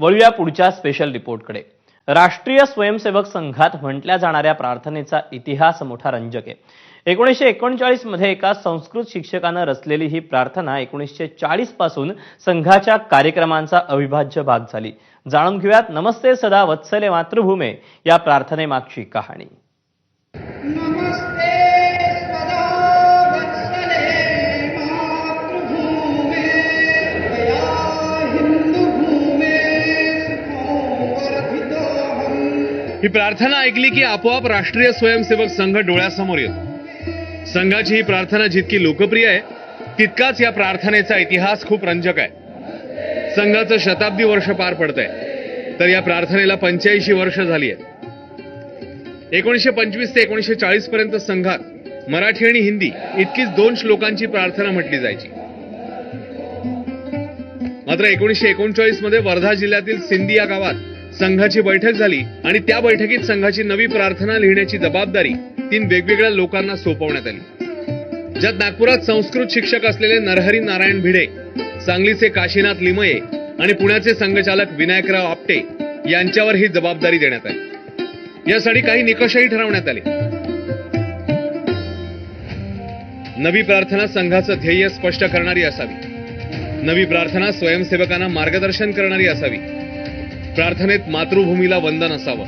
वळूया पुढच्या स्पेशल रिपोर्टकडे राष्ट्रीय स्वयंसेवक संघात म्हटल्या जाणाऱ्या प्रार्थनेचा इतिहास मोठा रंजक आहे. एकोणीसशे एकोणचाळीसमध्ये एका संस्कृत शिक्षकानं रचलेली ही प्रार्थना एकोणीसशे चाळीसपासून संघाच्या कार्यक्रमांचा अविभाज्य भाग झाली. जाणून घेऊयात नमस्ते सदा वत्सले मातृभूमे या प्रार्थनेमागची कहाणी. नमस्ते ही प्रार्थना ऐकली की आपोआप राष्ट्रीय स्वयंसेवक संघ डोळ्यासमोर येतो. संघाची ही प्रार्थना जितकी लोकप्रिय आहे तितकाच या प्रार्थनेचा इतिहास खूप रंजक आहे. संघाचं शताब्दी वर्ष पार पडत आहे तर या प्रार्थनेला पंच्याऐंशी वर्ष झाली आहेत एकोणीसशे पंचवीस ते एकोणीसशे चाळीस पर्यंत संघात मराठी आणि हिंदी इतकीच दोन श्लोकांची प्रार्थना म्हटली जायची. मात्र एकोणीसशे एकोणचाळीसमध्ये वर्धा जिल्ह्यातील सिंधी या गावात संघाची बैठक झाली आणि त्या बैठकीत संघाची नवी प्रार्थना लिहिण्याची जबाबदारी तीन वेगवेगळ्या लोकांना सोपवण्यात आली. ज्यात नागपुरात संस्कृत शिक्षक असलेले नरहरी नारायण भिडे सांगलीचे काशीनाथ लिमये आणि पुण्याचे संघचालक विनायकराव आपटे यांच्यावर ही जबाबदारी देण्यात आली. यासाठी काही निकषही ठरवण्यात आले. नवी प्रार्थना संघाचं ध्येय स्पष्ट करणारी असावी. नवी प्रार्थना स्वयंसेवकांना मार्गदर्शन करणारी असावी. प्रार्थनेत मातृभूमीला वंदन असावं.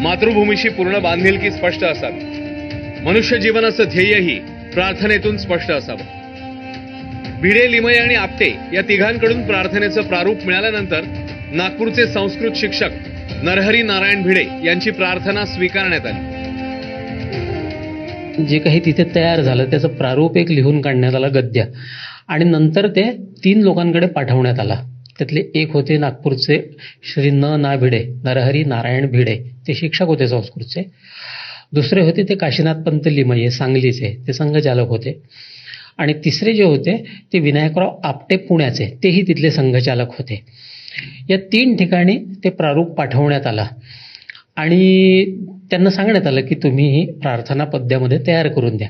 मातृभूमीशी पूर्ण बांधिलकी स्पष्ट असावी. मनुष्य जीवनाचं ध्येयही प्रार्थनेतून स्पष्ट असावं. भिडे लिमये आणि आपटे या तिघांकडून प्रार्थनेचं प्रारूप मिळाल्यानंतर नागपूरचे संस्कृत शिक्षक नरहरी नारायण भिडे यांची प्रार्थना स्वीकारण्यात आली. जे काही तिथे तयार झालं त्याचं प्रारूप एक लिहून काढण्यात आला गद्य. आणि नंतर ते तीन लोकांकडे पाठवण्यात आला. त्यातले एक होते नागपूरचे श्री न ना भिडे नरहरी नारायण भिडे ते शिक्षक होते संस्कृतचे. दुसरे होते ते काशीनाथ पंत लिमये सांगलीचे ते संघचालक होते. आणि तिसरे जे होते ते विनायकराव आपटे पुण्याचे तेही तिथले संघचालक होते. या तीन ठिकाणी ते प्रारूप पाठवण्यात आला. आणि त्यांना सांगण्यात आलं की तुम्ही ही प्रार्थना पद्यामध्ये तयार करून द्या.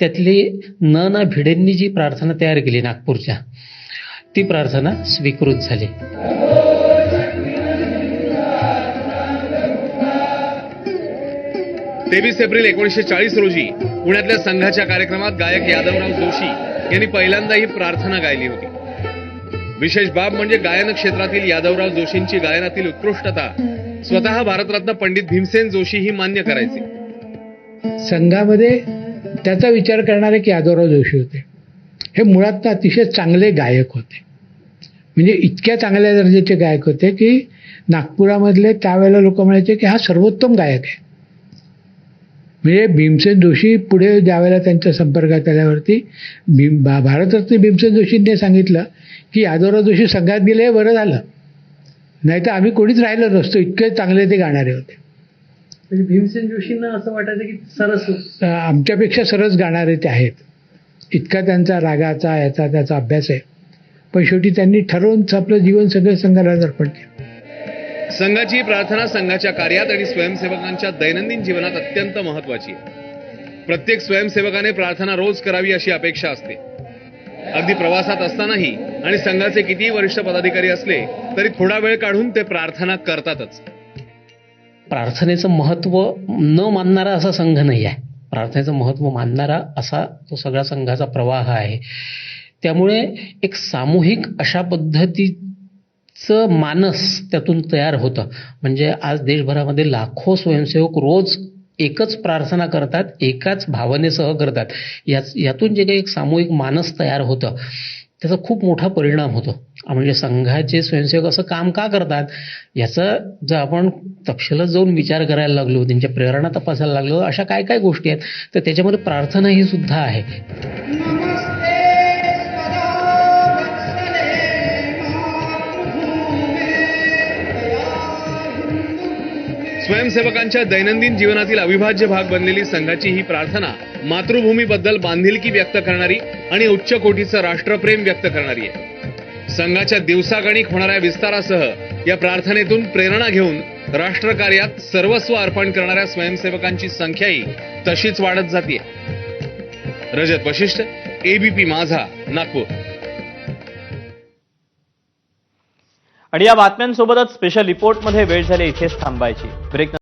त्यातली न ना भिडेंनी जी प्रार्थना तयार केली नागपूरच्या ती प्रार्थना स्वीकृत झाली. तेवीस एप्रिल एकोणीसशे चाळीस रोजी पुण्यातल्या संघाच्या कार्यक्रमात गायक यादवराव जोशी यांनी पहिल्यांदा ही प्रार्थना गायली होती. विशेष बाब म्हणजे गायन क्षेत्रातील यादवराव जोशींची गायनातील उत्कृष्टता स्वतः भारतरत्न पंडित भीमसेन जोशी ही मान्य करायचे. संघामध्ये त्याचा विचार करणारे की यादवराव जोशी होते. हे मुळात अतिशय चांगले गायक होते. म्हणजे इतक्या चांगल्या दर्जाचे गायक होते की नागपुरामधले त्यावेळेला लोक म्हणायचे की हा सर्वोत्तम गायक आहे. म्हणजे भीमसेन जोशी पुढे ज्यावेळेला त्यांच्या संपर्कात आल्यावरती भीम भा- भारतरत्न भीमसेन जोशींनी सांगितलं की यादवराव जोशी संघात गेले बरं झालं. नाही तर आम्ही कोणीच राहिलो नसतो इतके चांगले ते गाणारे होते. म्हणजे भीमसेन जोशींना असं वाटायचं की सरस आमच्यापेक्षा सरस गाणारे ते आहेत. इतका त्यांचा रागाचा याचा त्याचा अभ्यास आहे. पण शेवटी त्यांनी ठरवून आपलं जीवन सगळं संघाला अर्पण केलं. संघाची प्रार्थना संघाच्या कार्यात आणि स्वयंसेवकांच्या दैनंदिन जीवनात अत्यंत महत्वाची आहे. प्रत्येक स्वयंसेवकाने प्रार्थना रोज करावी अशी अपेक्षा असते. अगदी प्रवासात असतानाही आणि संघाचे कितीही वरिष्ठ पदाधिकारी असले तरी थोडा वेळ काढून ते प्रार्थना करतातच. प्रार्थनेचं महत्त्व न मानणारा असा संघ नाही आहे. प्रार्थनेचं महत्त्व मानणारा असा तो सगळा संघाचा प्रवाह आहे. त्यामुळे एक सामूहिक अशा पद्धतीचं मानस त्यातून तयार होतं. म्हणजे आज देशभरामध्ये लाखो स्वयंसेवक रोज एकच प्रार्थना करतात एकाच भावनेसह करतात. याच यातून जे काही एक सामूहिक मानस तयार होतं. त्याचा खूप मोठा परिणाम होतो. म्हणजे संघाचे स्वयंसेवक असं काम का करतात? याचा जर आपण तपशिलात जाऊन विचार करायला लागलो त्यांच्या प्रेरणा तपासायला लागलो अशा काय काय गोष्टी आहेत तर त्याच्यामध्ये प्रार्थना ही सुद्धा आहे. हिंदुभूमे दैनंदिन जीवनातील अविभाज्य भाग बनलेली संघाची ही प्रार्थना मातृभूमीबद्दल बांधिलकी व्यक्त करणारी आणि उच्च कोटीचं राष्ट्रप्रेम व्यक्त करणारी आहे. संघाच्या दिवसागणिक होणाऱ्या विस्तारासह या प्रार्थनेतून प्रेरणा घेऊन राष्ट्रकार्यात सर्वस्व अर्पण करणाऱ्या स्वयंसेवकांची संख्याही तशीच वाढत जाते रजत वशिष्ठ एबीपी माझा नागपूर. आणि या बातम्यांसोबतच स्पेशल रिपोर्टमध्ये वेळ झाली इथेच थांबायची. ब्रेक